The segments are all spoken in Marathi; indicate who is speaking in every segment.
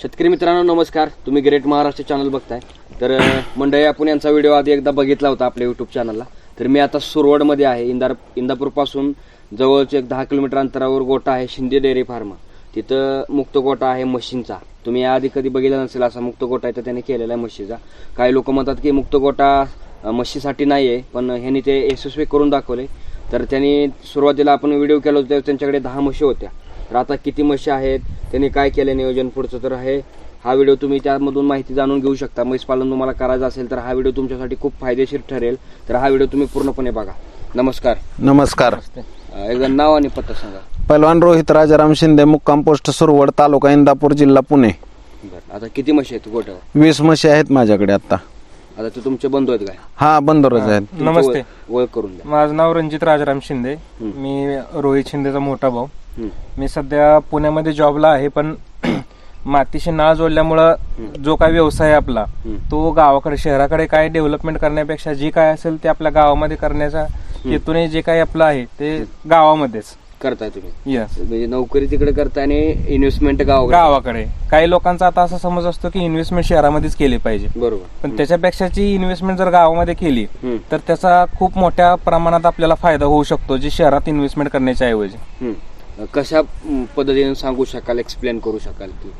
Speaker 1: शेतकरी मित्रांनो नमस्कार. तुम्ही ग्रेट महाराष्ट्र चॅनल बघताय. तर मंडई मंडळी आपण यांचा व्हिडिओ आधी एकदा बघितला होता आपल्या युट्यूब चॅनलला तर मी आता सुरवडमध्ये आहे. इंदार इंदापूरपासून जवळच एक दहा किलोमीटर अंतरावर गोटा आहे शिंदे डेअरी फार्म. तिथं मुक्त गोटा आहे म्हशींचा. तुम्ही याआधी कधी बघितला नसेल असा मुक्त गोटा आहे तर त्याने केलेला आहे म्हशीचा. काही लोक म्हणतात की मुक्त गोटा म्हशीसाठी नाही आहे पण ह्यांनी ते यशस्वी करून दाखवले. तर त्यांनी सुरुवातीला आपण व्हिडिओ केला होता त्यांच्याकडे दहा म्हशी होत्या. तर आता किती म्हशी आहेत त्यांनी काय केलं नियोजन पुढचं तर हे हा व्हिडिओ तुम्ही त्यामधून माहिती जाणून घेऊ शकता. म्हैस पालन तुम्हाला करायचं असेल तर हा व्हिडिओ तुमच्यासाठी खूप फायदेशीर ठरेल. तर हा व्हिडिओ तुम्ही पूर्णपणे बघा. नमस्कार.
Speaker 2: नमस्कार.
Speaker 1: एकदा नाव आणि पत्ता सांगा.
Speaker 2: पैलवान रोहित राजाराम शिंदे मुक्काम पोस्ट सुरवड तालुका इंदापूर जिल्हा पुणे.
Speaker 1: बरं. आता किती म्हशी आहेत गोट्यावर?
Speaker 2: वीस म्हशी आहेत माझ्याकडे आता.
Speaker 1: आता ते तुमचे बंधू आहेत काय?
Speaker 2: हा बंदरच आहेत.
Speaker 1: तुमची
Speaker 3: नमस्ते.
Speaker 1: ओळख- ओळख करून द्या.
Speaker 3: माझं नाव रणजित राजाराम शिंदे. मी रोहित शिंदेचा मोठा भाऊ. मी सध्या पुण्यामध्ये जॉबला आहे पण मातीशी नाळ जोडल्यामुळं जो काय व्यवसाय आहे आपला. तो गावाकडे शहराकडे काय डेव्हलपमेंट करण्यापेक्षा जी काय असेल ते आपल्या गावामध्ये करण्याचा हेतूने जे काही आपलं आहे ते गावामध्येच.
Speaker 1: करताय तुम्ही.
Speaker 3: यस
Speaker 1: म्हणजे नोकरी तिकडे करताय आणि इन्व्हेस्टमेंट गाव
Speaker 3: गावाकडे. काही लोकांचा आता असा समज असतो की इन्व्हेस्टमेंट शहरामध्येच केली पाहिजे.
Speaker 1: बरोबर.
Speaker 3: पण त्याच्यापेक्षाची इन्व्हेस्टमेंट जर गावामध्ये केली. तर त्याचा खूप मोठ्या प्रमाणात आपल्याला फायदा होऊ शकतो जी शहरात इन्व्हेस्टमेंट करण्याच्या ऐवजी.
Speaker 1: कशा पद्धतीने सांगू शकाल एक्सप्लेन करू शकाल की?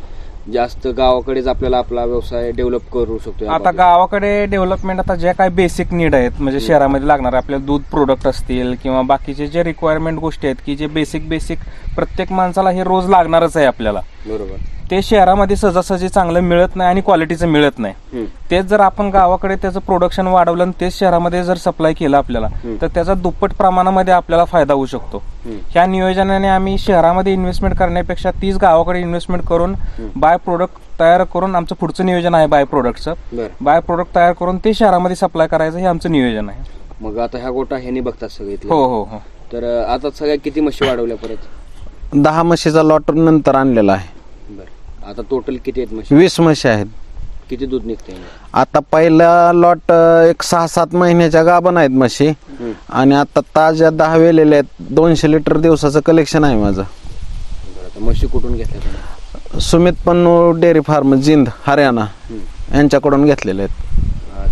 Speaker 1: जास्त गावाकडेच आपल्याला आपला व्यवसाय डेव्हलप करू शकतो
Speaker 3: आता? गावाकडे डेव्हलपमेंट आता ज्या काही बेसिक नीड आहेत म्हणजे शहरामध्ये लागणार आपल्याला दूध प्रोडक्ट असतील किंवा बाकीचे जे रिक्वायरमेंट गोष्टी आहेत की जे बेसिक बेसिक प्रत्येक माणसाला हे रोज लागणारच आहे आपल्याला.
Speaker 1: बरोबर.
Speaker 3: ते शहरामध्ये सहजासहजी चांगलं मिळत नाही आणि क्वालिटीचं मिळत नाही. तेच जर आपण गावाकडे त्याचं प्रोडक्शन वाढवलं आणि तेच शहरामध्ये जर सप्लाय केलं आपल्याला तर त्याचा दुप्पट प्रमाणामध्ये आपल्याला फायदा होऊ शकतो. ह्या नियोजनाने आम्ही शहरामध्ये इन्व्हेस्टमेंट करण्यापेक्षा तीच गावाकडे इन्व्हेस्टमेंट करून बाय प्रोडक्ट तयार करून आमचं पुढचं नियोजन आहे बाय प्रोडक्टचं बाय प्रोडक्ट तयार करून ते शहरामध्ये सप्लाय करायचं हे आमचं नियोजन आहे.
Speaker 1: मग आता ह्या गोटा ह्यानी बघतात सगळे.
Speaker 3: हो हो हो.
Speaker 1: तर आता सगळ्या किती म्हशी वाढवल्या परत?
Speaker 2: दहा म्हशीचा लॉट नंतर आणलेला आहे.
Speaker 1: बरं. आता टोटल किती आहेत म्हशी?
Speaker 2: वीस म्हशी आहेत.
Speaker 1: किती दूध निघते
Speaker 2: आता पहिला लॉट एक सहा सात महिन्याच्या गाभण आहेत म्हशी. आणि आता ताज्या दहा वेलेल्या आहेत. दोनशे लिटर दिवसाचं कलेक्शन आहे माझं.
Speaker 1: आता म्हशी कुठून घेतल्या तुम्ही?
Speaker 2: Sumit Pannu dairy farm Jind Haryana. यांच्याकडून घेतलेले आहेत.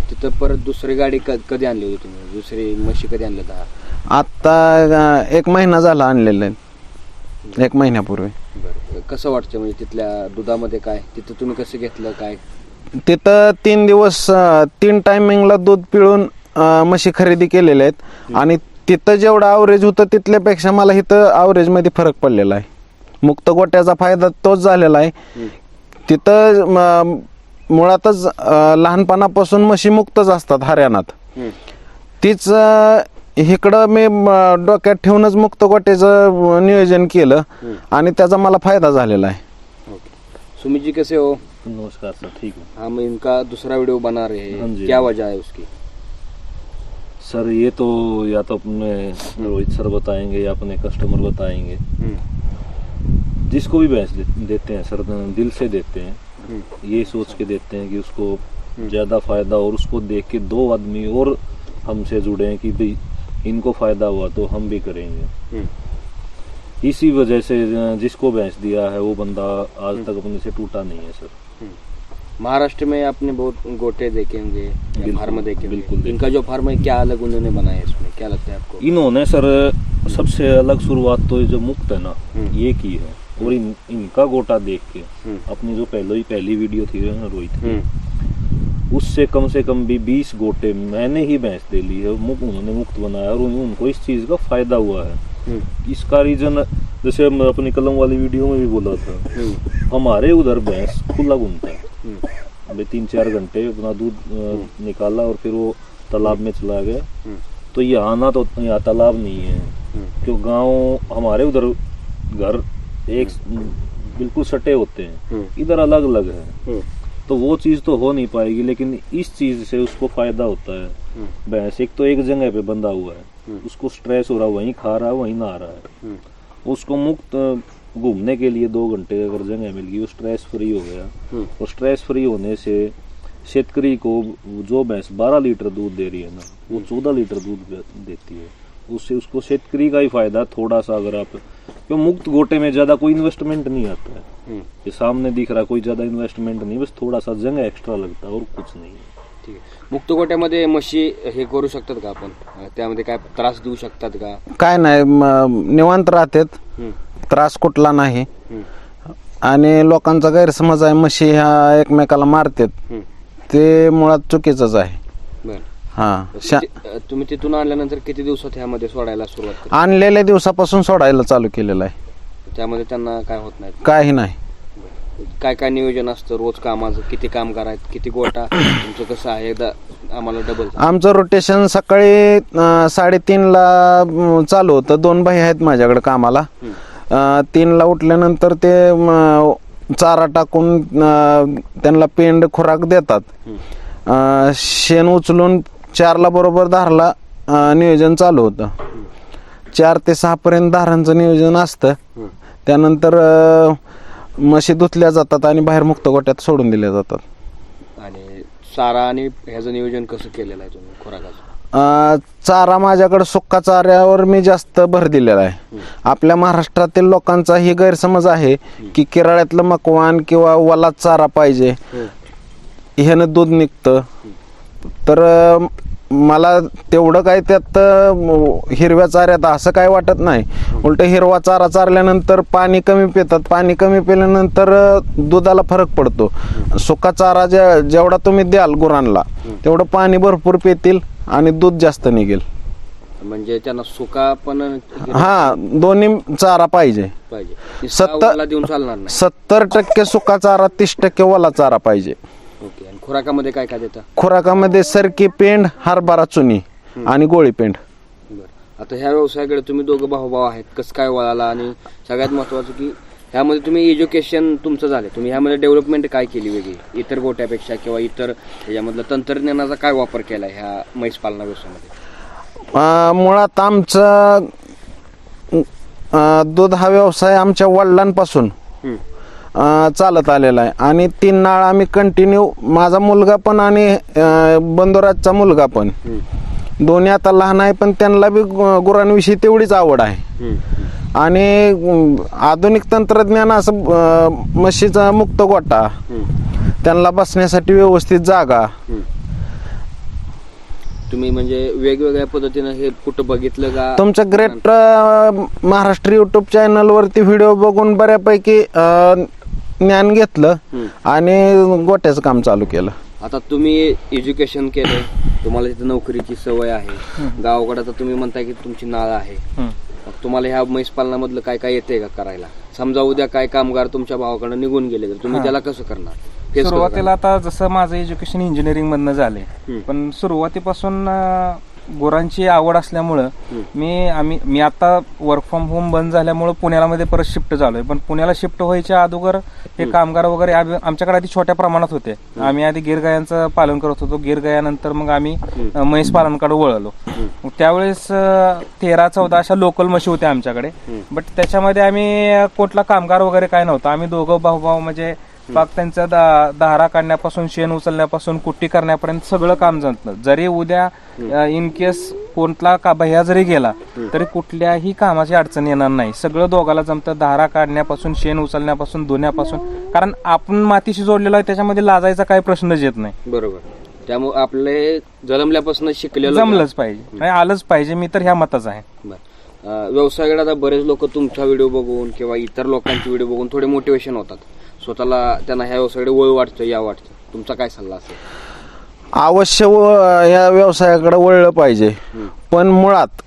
Speaker 1: तिथं परत दुसरी गाडी क- कधी आणली होती तुम्ही? दुसरी म्हशी कधी आणल्या दहा
Speaker 2: आता अं, एक महिना झाला आणलेले आहेत. एक महिन्यापूर्वी.
Speaker 1: बरं. कसं वाटतं म्हणजे तिथल्या दुधामध्ये काय? तिथं तुम्ही कसं घेतलं काय?
Speaker 2: तिथं तीन दिवस अं, तीन टायमिंगला दूध पिळून अं, म्हशी खरेदी केलेल्या आहेत. आणि तिथं जेवढं आवरेज होतं तिथल्यापेक्षा मला इथं आवरेजमध्ये फरक पडलेला आहे. मुक्त गोट्याचा फायदा तोच झालेला आहे. तिथं म, मुळातच अं, लहानपणापासून म्हशी मुक्तच असतात हरियाणात. तीच अं, इकडं मी म, डोक्यात ठेवूनच मुक्त गोट्याचं नियोजन केलं आणि त्याचा मला फायदा झालेला आहे.
Speaker 1: ओके. सुमित जी कैसे हो?
Speaker 4: नमस्कार सर ठीक हूँ
Speaker 1: हम इनका दूसरा वीडियो बना रहे
Speaker 4: हाँ.
Speaker 1: हैं
Speaker 4: जी।
Speaker 1: क्या वजह है उसकी?
Speaker 4: सर ये तो या तो अपने रोहित सर बताएंगे या अपने कस्टमर बताएंगे।
Speaker 1: हम्म,
Speaker 4: जिसको भी भैंस दे, देते हैं सर दिल से देते हैं। ये सोच के देते हैं कि उसको ज़्यादा फायदा और उसको देख के दो आदमी और हमसे जुड़े हैं कि भाई इनको फ़ायदा हुआ तो हम भी करेंगे।
Speaker 1: हम्म,
Speaker 4: इसी वजह से जिसको बेच दिया है वो बंदा आज तक अपने से टूटा नहीं है सर।
Speaker 1: हम्म। महाराष्ट्र में आपने बहुत गोटे देखे होंगे फार्म देखे
Speaker 4: बिल्कुल
Speaker 1: इनका जो फार्म है क्या अलग उन्होंने बनाया इसमें? क्या लगता है आपको?
Speaker 4: इन्होंने सर सबसे अलग शुरुआत तो जो मुक्त है ना
Speaker 1: हम्म।
Speaker 4: ये की है। और इन, इनका गोटा देख के
Speaker 1: हम्म,
Speaker 4: अपनी जो पहले ही पहली वीडियो थी रोहित की,
Speaker 1: हम्म,
Speaker 4: उससे कम से कम भी बीस गोटे मैंने ही भैंस दे ली है मुक, उन्होंने मुक्त बनाया और उनको इस चीज़ का फ़ायदा हुआ है।
Speaker 1: हम्म,
Speaker 4: इसका रीजन जैसे हम अपनी कलम वाली वीडियो में भी बोला था
Speaker 1: हम्म,
Speaker 4: हमारे उधर भैंस खुला घूमता है।
Speaker 1: हम्म,
Speaker 4: हमें तीन चार घंटे अपना दूध निकाला और फिर वो तालाब में चला गया।
Speaker 1: हम्म,
Speaker 4: तो यहाँ ना तो यहाँ तालाब नहीं है।
Speaker 1: हम्म,
Speaker 4: जो गाँव हमारे उधर घर एक बिल्कुल सटे होते हैं।
Speaker 1: हम्म,
Speaker 4: इधर अलग अलग है।
Speaker 1: हम्म,
Speaker 4: तो वो चीज़ तो हो नहीं पाएगी लेकिन इस चीज़ से उसको फ़ायदा होता है।
Speaker 1: हम्म,
Speaker 4: भैंस एक तो एक जगह पे बंधा हुआ है।
Speaker 1: हम्म।
Speaker 4: उसको स्ट्रेस हो रहा है वहीं खा रहा है वहीं नहा रहा है।
Speaker 1: हम्म,
Speaker 4: उसको मुक्त घूमने के लिए दो घंटे अगर जगह मिल गई वो स्ट्रेस फ्री हो गया।
Speaker 1: हम्म,
Speaker 4: और स्ट्रेस फ्री होने से शेतकरी को जो भैंस 12 लीटर दूध दे रही है ना वो 14 लीटर दूध देती है। उससे उसको शेतकरी का ही फ़ायदा थोड़ा सा अगर आप क्यों मुक्त गोटे में ज्यादा कोई इन्वेस्टमेंट नहीं आता है। ये सामने दिख रहा कोई ज्यादा इन्वेस्टमेंट नहीं बस थोड़ा सा जंग एक्स्ट्रा लगता है और कुछ नहीं है।
Speaker 1: ठीक आहे मुक्त गोट्यामध्ये म्हशी हे करू शकतात का आपण? त्यामध्ये काय त्रास देऊ शकतात का?
Speaker 2: काय नाही म- निवांत राहतात.
Speaker 1: हम्म,
Speaker 2: त्रास कुठला नाही.
Speaker 1: हम्म,
Speaker 2: आणि लोकांचा गैरसमज आहे म्हशी ह्या एकमेकाला मारतात.
Speaker 1: हम्म.
Speaker 2: ते मुळात चुकीचंच आहे.
Speaker 1: बरं.
Speaker 2: हा. शा
Speaker 1: तुम्ही तिथून आणल्यानंतर किती दिवसात ह्यामध्ये सोडायला सुरुवात
Speaker 2: आणलेल्या दिवसापासून सोडायला चालू केलेलं आहे.
Speaker 1: त्यामध्ये त्यांना काय होत नाही?
Speaker 2: काही नाही.
Speaker 1: काय काय नियोजन असतं? रोज कामाचं किती काम करायचं किती गोटा तुमचं कसं आहे? एकदा आम्हाला डबल
Speaker 2: आमचं रोटेशन सकाळी अं, साडेतीनला अं, चालू होतं. दोन भाई आहेत माझ्याकडे कामाला. अं, तीनला उठल्यानंतर ते अं, चारा टाकून अं, त्यांना पेंड खुराक देतात. अं, शेण उचलून चारला बरोबर धारला नियोजन चालू होतं. चार ते सहापर्यंत धारांचं नियोजन असतं. त्यानंतर म्हशी धुतल्या जातात आणि बाहेर मुक्त गोट्यात सोडून दिल्या जातात.
Speaker 1: आणि चारा आणि ह्याचं नियोजन कसं केलेलं आहे तुम्ही खुराकाचं?
Speaker 2: चारा माझ्याकडे सुक्का चाऱ्यावर मी जास्त भर दिलेला आहे. आपल्या महाराष्ट्रातील लोकांचा ही गैरसमज आहे की केरळातलं मकवान किंवा वला चारा पाहिजे. ह्यानं दूध निघतं. तर मला तेवढं काय त्यात हिरव्या चाऱ्यात असं काय वाटत नाही. उलट हिरवा चारा चारल्यानंतर पाणी कमी पितात. पाणी कमी पिल्यानंतर दुधाला फरक पडतो. सुका चारा जे जेवढा तुम्ही द्याल गुरांना तेवढं पाणी भरपूर पितील आणि दूध जास्त निघेल.
Speaker 1: म्हणजे त्यांना सुका पण
Speaker 2: हा दोन्ही चारा पाहिजे.
Speaker 1: पाहिजे.
Speaker 2: सत्तर- सत्तर टक्के सुका चारा तीस टक्के ओला चारा पाहिजे.
Speaker 1: खुराकामध्ये काय काय देता?
Speaker 2: खुराकामध्ये सरकी पेंड हरभरा चुनी आणि गोळी पेंड.
Speaker 1: बरं. आता ह्या व्यवसायाकडे तुम्ही दोघं भाऊभाऊ आहेत. कसं काय वळाला आणि सगळ्यात महत्वाचं की ह्यामध्ये तुम्ही एज्युकेशन तुमचं झालं तुम्ही ह्यामध्ये डेव्हलपमेंट काय केली वेगळी? इतर गोट्यापेक्षा किंवा इतर ह्याच्यामधलं तंत्रज्ञानाचा काय वापर केला ह्या म्हैस पालना व्यवसायामध्ये?
Speaker 2: मुळात आमचं दूध हा व्यवसाय आमच्या वडिलांपासून. चालत आलेला आहे. आणि तीन नाळ आम्ही कंटिन्यू माझा मुलगा पण आणि अं, बंधुराजचा मुलगा पण. दोन्ही आता लहान आहे पण त्यांना बी गुरांविषयी तेवढीच आवड आहे. आणि आधुनिक तंत्रज्ञान असं म्हशीचा मुक्त गोटा. त्यांना बसण्यासाठी व्यवस्थित जागा.
Speaker 1: तुम्ही म्हणजे वेगवेगळ्या पद्धतीनं हे कुठं बघितलं का?
Speaker 2: तुमच्या ग्रेट महाराष्ट्र युट्यूब चॅनलवरती व्हिडिओ बघून बऱ्यापैकी ज्ञान घेतलं. आणि गोट्याचं काम चालू केलं.
Speaker 1: आता तुम्ही एज्युकेशन केलंय तुम्हाला तिथं नोकरीची सवय आहे. गावाकडे तर तुम्ही म्हणताय की तुमची नाळ आहे. तुम्हाला ह्या म्हैस पालनामधलं काय काय येते का करायला? समजा उद्या काय कामगार तुमच्या भावाकडे निघून गेले तर तुम्ही त्याला कसं करणार?
Speaker 3: सुरुवातीला आता जसं माझं एज्युकेशन इंजिनिअरिंग मधनं झालंय. पण सुरुवातीपासून गुरांची आवड असल्यामुळं मी आम्ही मी आता वर्क फ्रॉम होम बंद झाल्यामुळं पुण्याला मध्ये परत शिफ्ट झालोय पण पुण्याला शिफ्ट व्हायच्या अगोदर हे कामगार वगैरे आमच्याकडे आधी छोट्या प्रमाणात होते. आम्ही आधी गिरगायांचं पालन करत होतो. गिरगायानंतर मग आम्ही म्हैस पालनकडे वळलो. त्यावेळेस तेरा चौदा अशा लोकल म्हशी होत्या आमच्याकडे. बट त्याच्यामध्ये आम्ही कुठला कामगार वगैरे काय नव्हतं. आम्ही दोघं भाऊ भाऊ म्हणजे पाक त्यांचा दा- दारा काढण्यापासून शेण उचलण्यापासून कुट्टी करण्यापर्यंत सगळं काम जमतं जरी उद्या इन केस कोणता का भैया जरी गेला तरी कुठल्याही कामाची अडचण येणार नाही. सगळं दोघाला जमतं. दारा काढण्यापासून शेण उचलण्यापासून धुण्यापासून. कारण आपण मातीशी जोडलेलो आहे त्याच्यामध्ये लाजायचा काही प्रश्नच येत नाही.
Speaker 1: बरोबर. त्यामुळे आपले जन्मल्यापासून शिकलेलं
Speaker 3: जमलंच पाहिजे. आणि आलंच पाहिजे. मी तर ह्या मताचा आहे.
Speaker 1: व्यवसायाकडे आता बरेच लोक तुमचा व्हिडिओ बघून किंवा इतर लोकांचे व्हिडिओ बघून थोडे मोटिवेशन होतात. स्वतःला त्यांना ह्या व्यवसायाकडे वळ वाटतं या वाटतं. तुमचा काय सल्ला असेल?
Speaker 2: अवश्य व- या व्यवसायाकडे वळलं पाहिजे. पण मुळात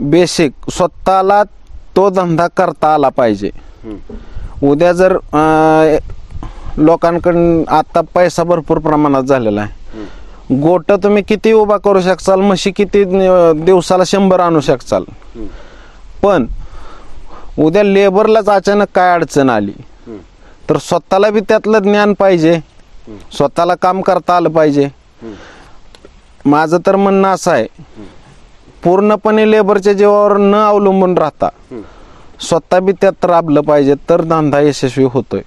Speaker 2: बेसिक स्वतःला तो धंदा करता आला पाहिजे. उद्या जर अं, लोकांकडून आता पैसा भरपूर प्रमाणात झालेला आहे. गोट तुम्ही किती उभा करू शकचाल म्हशी किती अं, दिवसाला शंभर आणू शकचाल. पण उद्या लेबरलाच अचानक काय अडचण आली? तर स्वतःला बी त्यातलं ज्ञान पाहिजे. स्वतःला काम करता आलं पाहिजे. माझं तर म्हणणं असं आहे पूर्णपणे लेबरच्या जीवावर न अवलंबून राहता स्वतः बी त्यात राबलं पाहिजे तर धंदा यशस्वी होतोय.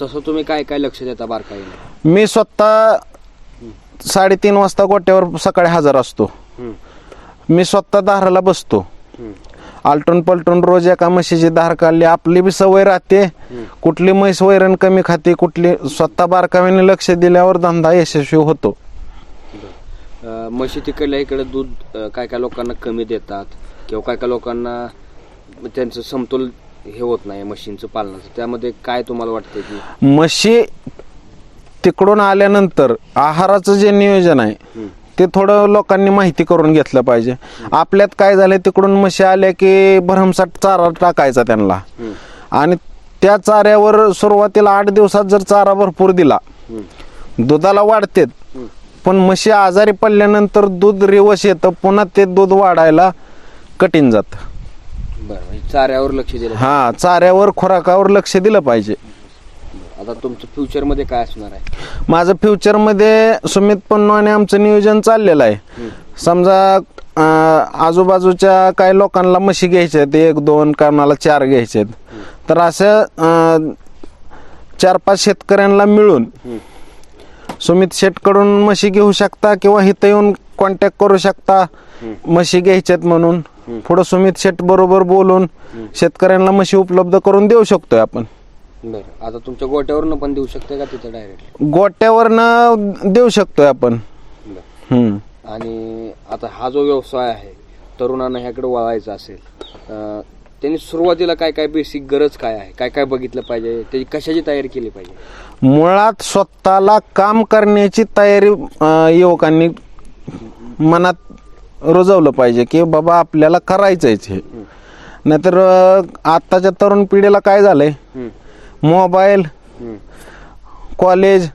Speaker 1: तसं तुम्ही काय काय लक्ष देता बारकाईने?
Speaker 2: मी स्वतः साडेतीन वाजता गोट्यावर सकाळी हजर असतो. मी स्वतः दाराला बसतो. आलटून पलटून रोज एका म्हशीची धार काढली. आपली बी सवय राहते. कुठली म्हैस वैरण कमी खाते कुठली स्वतः बारकाव्याने लक्ष दिल्यावर धंदा यशस्वी होतो.
Speaker 1: म्हशी तिकडल्या इकडे दूध काय काय लोकांना कमी देतात किंवा काय काय लोकांना त्यांचं समतोल हे होत नाही म्हशींचं पालनाचं. त्यामध्ये काय तुम्हाला वाटतं की?
Speaker 2: म्हशी तिकडून आल्यानंतर आहाराचं जे नियोजन आहे ते थोडं लोकांनी माहिती करून घेतलं पाहिजे. आपल्यात काय झालं तिकडून म्हशी आल्या की भरमसाठ चारा टाकायचा त्यांना. आणि त्या चाऱ्यावर सुरुवातीला आठ दिवसात जर चारा भरपूर दिला दुधाला वाढतेत. पण म्हशी आजारी पडल्यानंतर दूध रिवश येतं पुन्हा ते दूध वाढायला कठीण जातं.
Speaker 1: म्हणजे चाऱ्यावर लक्ष दिलं
Speaker 2: हा चाऱ्यावर खुराकावर लक्ष दिलं पाहिजे.
Speaker 1: आता तुमचं फ्युचरमध्ये काय असणार आहे?
Speaker 2: माझं फ्युचरमध्ये सुमित पन्नवाने आमचं नियोजन चाललेलं आहे. समजा अं, आजूबाजूच्या काही लोकांना म्हशी घ्यायच्या आहेत एक दोन कानाला चार घ्यायचे आहेत. तर असं अं, चार पाच शेतकऱ्यांना मिळून सुमित शेटकडून म्हशी घेऊ शकता किंवा इथं येऊन कॉन्टॅक्ट करू शकता. म्हशी घ्यायच्यात म्हणून. पुढं सुमित शेट बरोबर बोलून शेतकऱ्यांना म्हशी उपलब्ध करून देऊ शकतोय आपण.
Speaker 1: बरं. आता तुमच्या गोट्यावरनं पण देऊ शकते का तिथं डायरेक्ट
Speaker 2: गोट्यावरनं देऊ शकतोय आपण. हम्म.
Speaker 1: आणि आता हा जो व्यवसाय आहे तरुणांना ह्याकडे वळायचा असेल अं, त्यांनी सुरुवातीला काय काय बेसिक गरज काय आहे? काय काय बघितलं पाहिजे? त्याची कशाची तयारी केली पाहिजे?
Speaker 2: मुळात स्वतःला काम करण्याची तयारी अं, युवकांनी मनात रुजवलं पाहिजे की बाबा आपल्याला करायचंच हे नाहीतर अं, आत्ताच्या तरुण पिढीला काय झालंय?
Speaker 1: हम्म,
Speaker 2: मोबाईल कॉलेज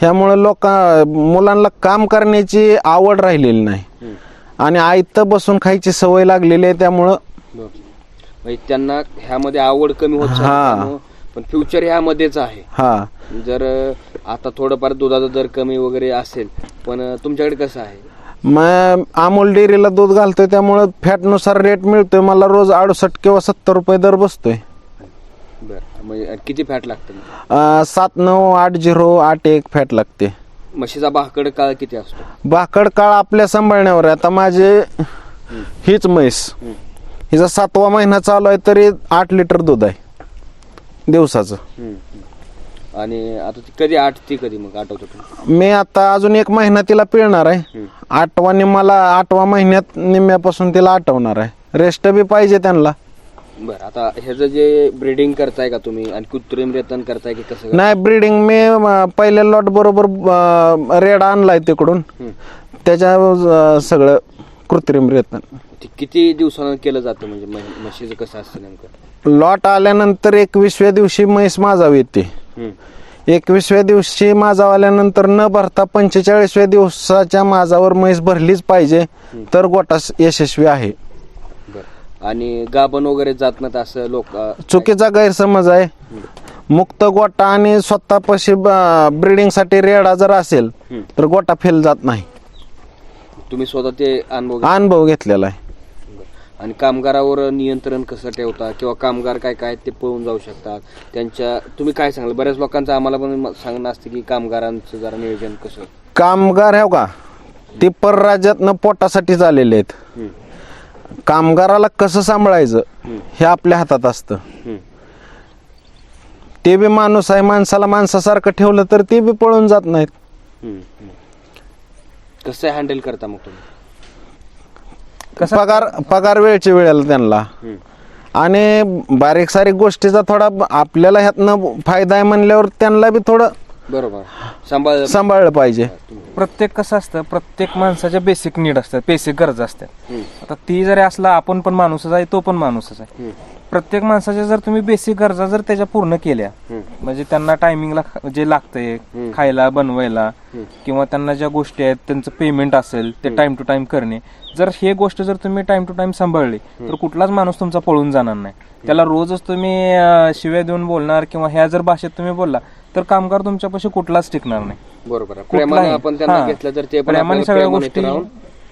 Speaker 2: ह्यामुळे लोक मुलांना काम करण्याची आवड राहिलेली नाही. आणि आयतं बसून खायची सवय लागलेली आहे त्यामुळं.
Speaker 1: म्हणजे त्यांना ह्यामध्ये आवड कमी होत
Speaker 2: हा.
Speaker 1: पण फ्युचर ह्यामध्येच आहे
Speaker 2: हा
Speaker 1: जर आता थोडंफार दुधाचा दर कमी वगैरे असेल पण तुमच्याकडे कसं आहे
Speaker 2: मग अमोल डेअरीला दूध घालतोय त्यामुळं फॅटनुसार रेट मिळतोय मला रोज अडुसष्ट किंवा सत्तर रुपये दर बसतोय
Speaker 1: बरं. म्हणजे किती फॅट लागतं
Speaker 2: अं, सात नऊ आठ झिरो आठ एक फॅट लागते.
Speaker 1: म्हशीचा भाकड काळ किती असतो?
Speaker 2: भाकड काळ आपल्या सांभाळण्यावर आहे. आता माझे हीच म्हैस. हिचा सातवा महिना चालू आहे तरी आठ लिटर दूध आहे. दिवसाचं.
Speaker 1: हम्म, हम्म. आणि आता ती कधी आठ ती कधी मग आठवतो
Speaker 2: मी आता अजून एक महिना तिला पिळणार आहे. आठवा निम्माला आठवा महिन्यात निम्म्यापासून तिला आठवणार आहे. रेस्ट बी पाहिजे त्यांना.
Speaker 1: बरं आता ह्याचं जे ब्रीडिंग करताय का तुम्ही? आणि कृत्रिम रेतन करताय की कसं?
Speaker 2: नाही ब्रीडिंग मी पहिल्या लॉट बरोबर अं, रेड आणलाय तिकडून. त्याच्या अं, सगळं कृत्रिम रेतन.
Speaker 1: ते किती दिवसानं केलं जातं म्हणजे म्है- म्हशीचं कसं असतं नेमकं?
Speaker 2: लॉट आल्यानंतर एकवीसव्या दिवशी म्हैस माझावी येते.
Speaker 1: हम्म.
Speaker 2: एकवीसव्या दिवशी माझा आल्यानंतर न भरता पंचेचाळीसव्या दिवसाच्या माझावर म्हैस भरलीच पाहिजे. तर गोटा यशस्वी आहे.
Speaker 1: आणि गाभण वगैरे जात नाही असं लोक
Speaker 2: चुकीचा गैरसमज आहे. मुक्त गोटा आणि स्वतःपाशी ब्रिडिंगसाठी रेडा जर असेल. तर गोटा फेल जात नाही.
Speaker 1: तुम्ही स्वतः ते अनुभव घेतला.
Speaker 2: अनुभव घेतलेला आहे.
Speaker 1: आणि कामगारावर नियंत्रण कसं ठेवता किंवा कामगार काय काय ते पळून जाऊ शकतात? त्यांच्या तुम्ही काय सांगाल? बऱ्याच लोकांचं आम्हाला पण म- सांगणं असतं की कामगारांचं जरा नियोजन कसं?
Speaker 2: कामगार हो का? ते परराज्यातनं पोटासाठी आलेले आहेत.
Speaker 1: हम्म.
Speaker 2: कामगाराला कसं सांभाळायचं हे आपल्या हातात असतं. ते बी माणूस आहे माणसाला माणसासारखं ठेवलं तर ते बी पळून जात नाहीत.
Speaker 1: कसं हँडल करता मग तुम्ही
Speaker 3: कसं
Speaker 2: पगार पगार वेळच्या वेळेला त्यांना. आणि बारीक सारीक गोष्टीचा थोडा आपल्याला ह्यातनं फायदा आहे म्हणल्यावर त्यांना बी थोडं
Speaker 1: बरोबर. सांभाळ
Speaker 2: सांभाळलं पाहिजे.
Speaker 3: प्रत्येक कसं असतं प्रत्येक माणसाच्या बेसिक नीड असतात बेसिक गरजा असतात. आता ती जरी असला आपण पण माणूसच आहे तो पण माणूसच आहे. प्रत्येक माणसाच्या जर तुम्ही बेसिक गरजा जर त्याच्या पूर्ण केल्या. म्हणजे त्यांना टायमिंगला जे लागतंय खायला बनवायला किंवा त्यांना ज्या गोष्टी आहेत त्यांचं पेमेंट असेल ते टाइम टू टाइम करणे. जर हे गोष्ट जर तुम्ही टाइम टू टाइम सांभाळली तर कुठलाच माणूस तुमचा पळून जाणार नाही. त्याला रोजच तुम्ही शिव्या देऊन बोलणार किंवा ह्या जर भाषेत तुम्ही बोलला तर कामगार तुमच्यापाशी कुठलाच टिकणार नाही.
Speaker 1: बरोबर आहे.
Speaker 3: कुठलाही.
Speaker 1: प्रेमाने आपण त्यांना
Speaker 3: हा.
Speaker 1: घेतलं तर ते पण
Speaker 3: प्रेमाने
Speaker 1: आपल्याला
Speaker 3: सगळ्या
Speaker 1: प्रेमाने
Speaker 3: गोष्टी-
Speaker 1: राहून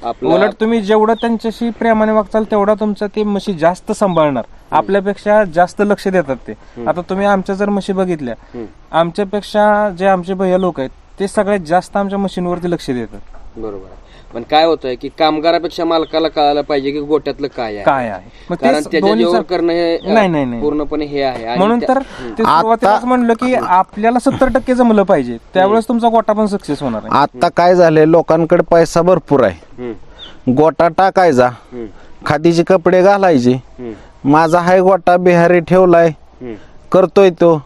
Speaker 1: आपलं
Speaker 3: उलट तुम्ही जेवढं त्यांच्याशी प्रेमाने वागचाल तेवढा तुमचा ते म्हशी जास्त सांभाळणार. आपल्यापेक्षा जास्त लक्ष देतात ते. आता तुम्ही आमच्या जर म्हशी बघितल्या आमच्यापेक्षा जे आमचे भैया लोक आहेत ते सगळ्यात जास्त आमच्या मशीनवरती लक्ष देतात.
Speaker 1: बरोबर आहे. पण काय होतंय की कामगारापेक्षा मालकाला कळायला पाहिजे की गोट्यातलं काय आहे.
Speaker 3: काय आहे. मग
Speaker 1: कारण त्याच्या
Speaker 3: दोन्हीचं-
Speaker 1: जीवावर करणं हे
Speaker 3: नाही नाही
Speaker 1: पूर्णपणे हे आहे. आणि
Speaker 3: म्हणून
Speaker 1: त्या-
Speaker 3: तर ते सुरुवातीलाच म्हणलं की आपल्याला सत्तर टक्के जमलं पाहिजे. त्यावेळेस तुमचा गोटा पण सक्सेस होणार आहे.
Speaker 2: आता काय झालंय लोकांकडे पैसा भरपूर आहे.
Speaker 1: हम्म,
Speaker 2: गोटा टाकायचा.
Speaker 1: हम्म,
Speaker 2: खादीचे कपडे घालायचे.
Speaker 1: हम्म,
Speaker 2: माझा हाय गोटा बिहारी ठेवलाय.
Speaker 1: हम्म.
Speaker 2: करतोय तो.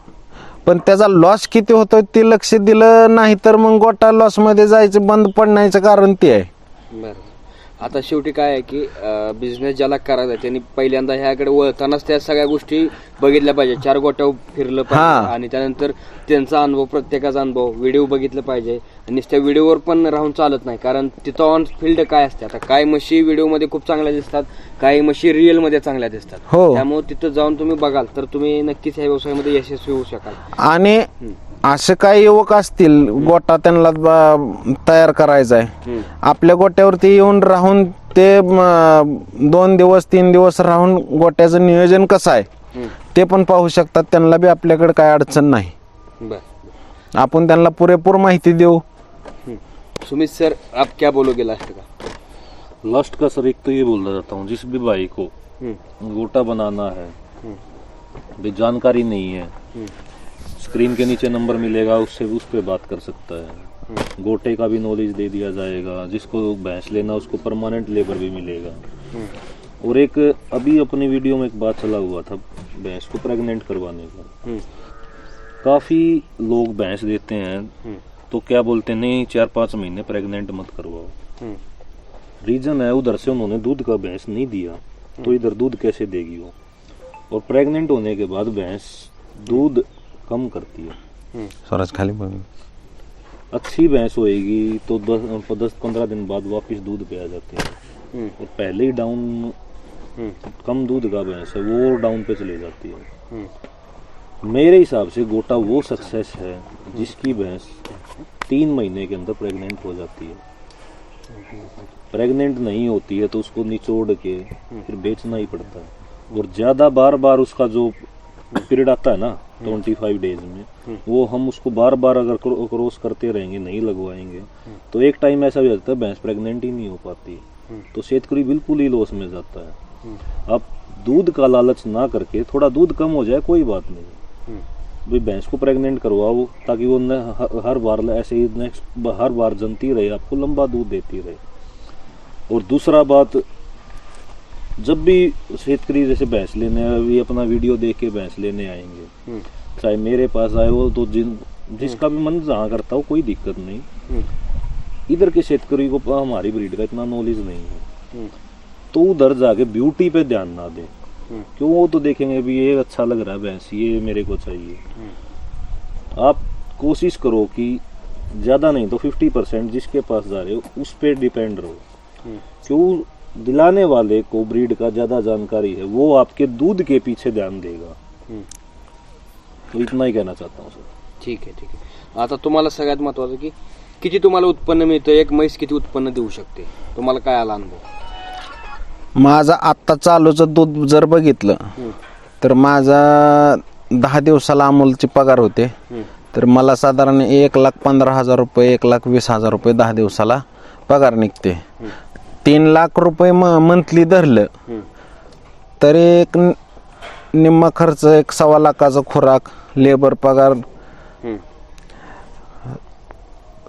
Speaker 2: पण त्याचा लॉस किती होतोय ते लक्ष दिलं नाही तर मग गोटा लॉसमध्ये जायचं बंद पडण्याचं कारण ते आहे.
Speaker 1: बरं. आता शेवटी काय आहे की बिझनेस ज्याला करायचा आहे त्यांनी पहिल्यांदा ह्याकडे वळतानाच त्या सगळ्या गोष्टी बघितल्या पाहिजे. चार गोट्या फिरलं पाहिजे. आणि त्यानंतर त्यांचा अनुभव प्रत्येकाचा अनुभव व्हिडिओ बघितलं पाहिजे. आणि नुसत्या व्हिडिओवर पण राहून चालत नाही. कारण तिथं ऑन फील्ड काय असते? आता काही म्हशी व्हिडिओमध्ये खूप चांगल्या दिसतात काही म्हशी रिअलमध्ये चांगल्या दिसतात.
Speaker 2: हो.
Speaker 1: त्यामुळे तिथं जाऊन तुम्ही बघाल तर तुम्ही नक्कीच ह्या व्यवसायामध्ये यशस्वी होऊ शकाल.
Speaker 2: आणि असे काही युवक असतील गोटा त्यांना ब- तयार करायचा आहे. आपल्या गोट्यावरती येऊन राहून ते म, दोन दिवस तीन दिवस राहून गोट्याचं नियोजन कसं आहे. ते पण पाहू शकतात. त्यांना बी आपल्याकडे काय अडचण नाही.
Speaker 1: बरं
Speaker 2: आपण त्यांना पुरेपूर माहिती देऊ.
Speaker 1: सुमित सर आप क्या बोलोगे लास्ट का?
Speaker 4: लास्ट का सर एक तो ये बोलना चाहता हूँ जिस भी भाई को गोटा बनाना है भी जानकारी नहीं है स्क्रीन के नीचे नंबर मिलेगा उससे उस पर बात कर सकता है। गोटे का भी नॉलेज दे दिया जाएगा जिसको भैंस लेना उसको परमानेंट लेबर भी मिलेगा। और एक अभी अपनी वीडियो में एक बात चला हुआ था भैंस को प्रेग्नेंट करवाने का।
Speaker 1: हम्म,
Speaker 4: काफ़ी लोग भैंस देते हैं
Speaker 1: हम्म,
Speaker 4: तो क्या बोलते हैं नहीं चार पाँच महीने प्रेग्नेंट मत करवाओ।
Speaker 1: हम्म,
Speaker 4: रीजन है उधर से उन्होंने दूध का भैंस नहीं दिया तो इधर दूध कैसे देगी वो? और प्रेग्नेंट होने के बाद भैंस दूध कम करती है।
Speaker 2: स्वराज खाली
Speaker 4: अच्छी भैंस होएगी तो दस दस पंद्रह दिन बाद वापस दूध पे आ जाती है।
Speaker 1: हम्म,
Speaker 4: और पहले ही डाउन
Speaker 1: हम्म,
Speaker 4: कम दूध का भैंस है वो डाउन पे चली जाती है।
Speaker 1: हम्म,
Speaker 4: मेरे हिसाब से गोटा वो सक्सेस है जिसकी भैंस तीन महीने के अंदर प्रेग्नेंट हो जाती है। प्रेग्नेंट नहीं होती है तो उसको निचोड़ के फिर बेचना ही पड़ता है। और ज़्यादा बार बार उसका जो पीरियड आता है ना ट्वेंटी फाइव डेज़ में, वो हम उसको बार बार अगर क्रो- क्रॉस करते रहेंगे, नहीं लगवाएँगे तो एक टाइम ऐसा भी जाता है, भैंस प्रेग्नेंट ही नहीं हो पाती तो शेतकरी बिल्कुल ही लॉस में जाता है। अब दूध का लालच ना करके थोड़ा दूध कम हो जाए, कोई बात नहीं। भाई भैंस को प्रेग्नेंट करवाओ, ताकि वो हर बार ऐसे ही नेक्स्ट हर बार जनती रहे, आपको लंबा दूध देती रहे। और दूसरा बात जब भी शेतकरी जैसे भैंस लेने अभी अपना वीडियो देख के भैंस लेने आएँगे।
Speaker 1: हम्म,
Speaker 4: चाहे मेरे पास आए वो तो जिन जिसका भी मन जहाँ करता हो कोई दिक्कत नहीं।
Speaker 1: हम्म,
Speaker 4: इधर के शेतकरी को हमारी ब्रीड का इतना नॉलेज नहीं है।
Speaker 1: हम्म,
Speaker 4: तो उधर जाके ब्यूटी पे ध्यान ना दें।
Speaker 1: हम्म,
Speaker 4: क्यों? वो तो देखेंगे भी ये अच्छा लग रहा है भैंस ये मेरे को चाहिए। आप कोशिश करो कि ज़्यादा नहीं तो फिफ्टी परसेंट जिसके पास जा रहे हो उस पर डिपेंड रहो।
Speaker 1: हम्म,
Speaker 4: क्यों? दिलाने वाले को ब्रीड का ज़्यादा जानकारी है वो आपके दूध के पीछे ध्यान देगा. तो इतना ही कहना चाहता हूँ सर।
Speaker 1: ठीक आहे ठीक आहे आता तुम्हाला सगळ्यात महत्वाचं की किती तुम्हाला उत्पन्न मिळतं? एक म्हैस किती उत्पन्न देऊ शकते? तुम्हाला काय आला अनुभव?
Speaker 2: माझा आत्ता चालूचं दूध जर बघितलं तर माझा दहा दिवसाला अमोलचे पगार होते. तर मला साधारण एक लाख पंधरा हजार रुपये एक लाख वीस हजार रुपये दहा दिवसाला पगार निघते. तीन लाख रुपये म मंथली धरलं. तरी एक निम्मा खर्च एक सव्वा लाखाचा खुराक लेबर पगार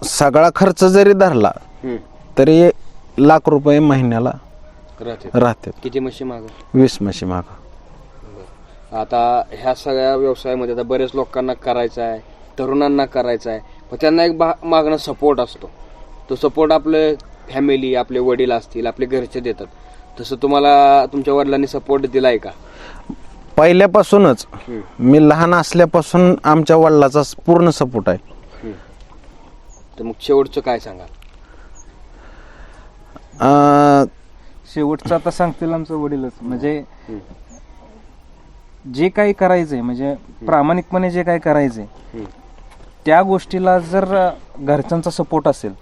Speaker 2: सगळा खर्च जरी धरला. तरी लाख रुपये महिन्याला
Speaker 1: राहते.
Speaker 2: राहतात
Speaker 1: किती म्हशी माग?
Speaker 2: वीस म्हशी माग.
Speaker 1: आता ह्या सगळ्या व्यवसायामध्ये आता बरेच लोकांना करायचं आहे तरुणांना करायचं आहे पण त्यांना एक मागणं सपोर्ट असतो. तो सपोर्ट आपले फॅमिली आपले वडील असतील आपले घरचे देतात. तसं तुम्हाला तुमच्या वडिलांनी सपोर्ट दिलाय का?
Speaker 2: पहिल्यापासूनच मी लहान असल्यापासून आमच्या वडिलाचा पूर्ण सपोर्ट आहे.
Speaker 1: तर मग शेवटचं काय सांगाल?
Speaker 3: शेवटचं आता सांगतील आमचं वडीलच. म्हणजे जे काही करायचंय म्हणजे प्रामाणिकपणे जे काही करायचंय त्या गोष्टीला जर घरच्यांचा सपोर्ट असेल.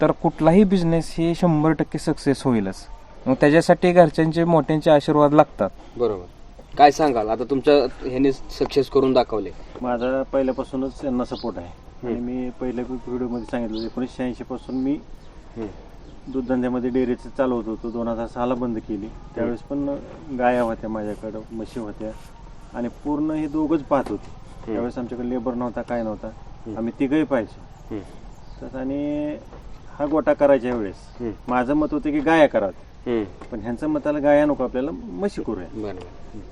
Speaker 3: तर कुठलाही बिझनेस हे शंभर टक्के सक्सेस होईलच. मग त्याच्यासाठी घरच्यांचे मोठ्यांचे आशीर्वाद लागतात.
Speaker 1: बरोबर. काय सांगाल? आता तुमच्या ह्याने सक्सेस करून दाखवले.
Speaker 5: माझा पहिल्यापासूनच त्यांना सपोर्ट आहे. आणि मी पहिल्या व्हिडिओमध्ये सांगितलं एकोणीसशे ऐंशी पासून मी दूध धंद्यामध्ये डेअरीचं चालवत होतो. दोन हजार सहाला बंद केली. त्यावेळेस पण गाया होत्या माझ्याकडं म्हशी होत्या. आणि पूर्ण हे दोघंच पाहत होते. त्यावेळेस आमच्याकडे लेबर नव्हता काय नव्हता. आम्ही तिघही पाहिजे आणि हा गोटा करायच्या वेळेस माझं मत होतं की गाया करावं पण ह्यांचं मताला गाया नको आपल्याला म्हशी करूया.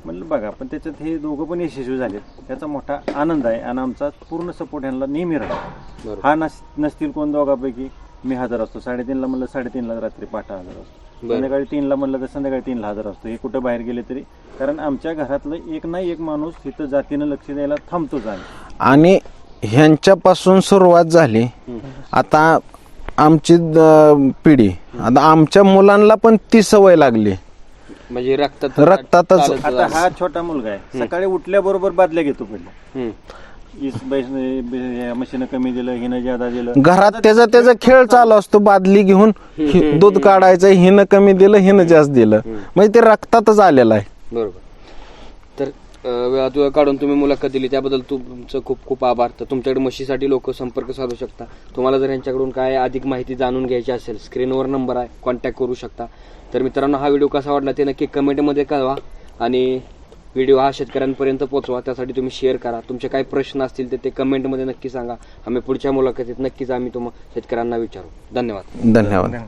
Speaker 5: म्हणलं बघा पण त्याच्यात हे दोघं पण यशस्वी झालेत. त्याचा मोठा आनंद आहे आणि आमचा पूर्ण सपोर्ट ह्यांना नेहमी
Speaker 1: बरोबर.
Speaker 5: हा नस नसतील कोण दोघांपैकी? मी हजर असतो. साडेतीनला म्हणलं साडेतीनला रात्री पाठा हजर असतो. संध्याकाळी तीनला म्हणलं तर संध्याकाळी तीनला हजर असतो. हे कुठं बाहेर गेले तरी. कारण आमच्या घरातलं एक ना एक माणूस तिथं जातीनं लक्ष द्यायला थांबतोच आहे
Speaker 2: आणि ह्यांच्यापासून सुरुवात झाली. आता आमची पिढी आता आमच्या मुलांना पण ती सवय लागली.
Speaker 1: म्हणजे रक्तात
Speaker 2: रक्तातच-
Speaker 1: चालत
Speaker 5: आता. हा छोटा मुलगा आहे. सकाळी उठल्याबरोबर बादल्या घेतो पहिला.
Speaker 1: हम्म.
Speaker 5: मशीनं कमी दिलं हिनं ज्यादा दिलं.
Speaker 2: घरात त्याचा त्याचा खेळ चालू असतो. बादली घेऊन हि- दूध काढायचं हिनं कमी दिलं हिनं जास्त दिलं. म्हणजे ते रक्तातच आलेलं आहे.
Speaker 1: बरोबर. वेळात वेळ काढून तुम्ही मुलाखत दिली त्याबद्दल तुमचं खूप खूप आभार. तर तुमच्याकडे म्हशीसाठी लोक संपर्क साधू शकता. तुम्हाला जर यांच्याकडून काय अधिक माहिती जाणून घ्यायची असेल स्क्रीनवर नंबर आहे कॉन्टॅक्ट करू शकता. तर मित्रांनो हा व्हिडिओ कसा वाटला ते नक्की कमेंटमध्ये कळवा आणि व्हिडिओ हा शेतकऱ्यांपर्यंत पोहोचवा. त्यासाठी तुम्ही शेअर करा. तुमचे काही प्रश्न असतील तर ते कमेंटमध्ये नक्की सांगा. आम्ही पुढच्या मुलाखतीत नक्कीच आम्ही तुम्हाला शेतकऱ्यांना विचारू. धन्यवाद
Speaker 2: धन्यवाद.
Speaker 3: धन्यवाद.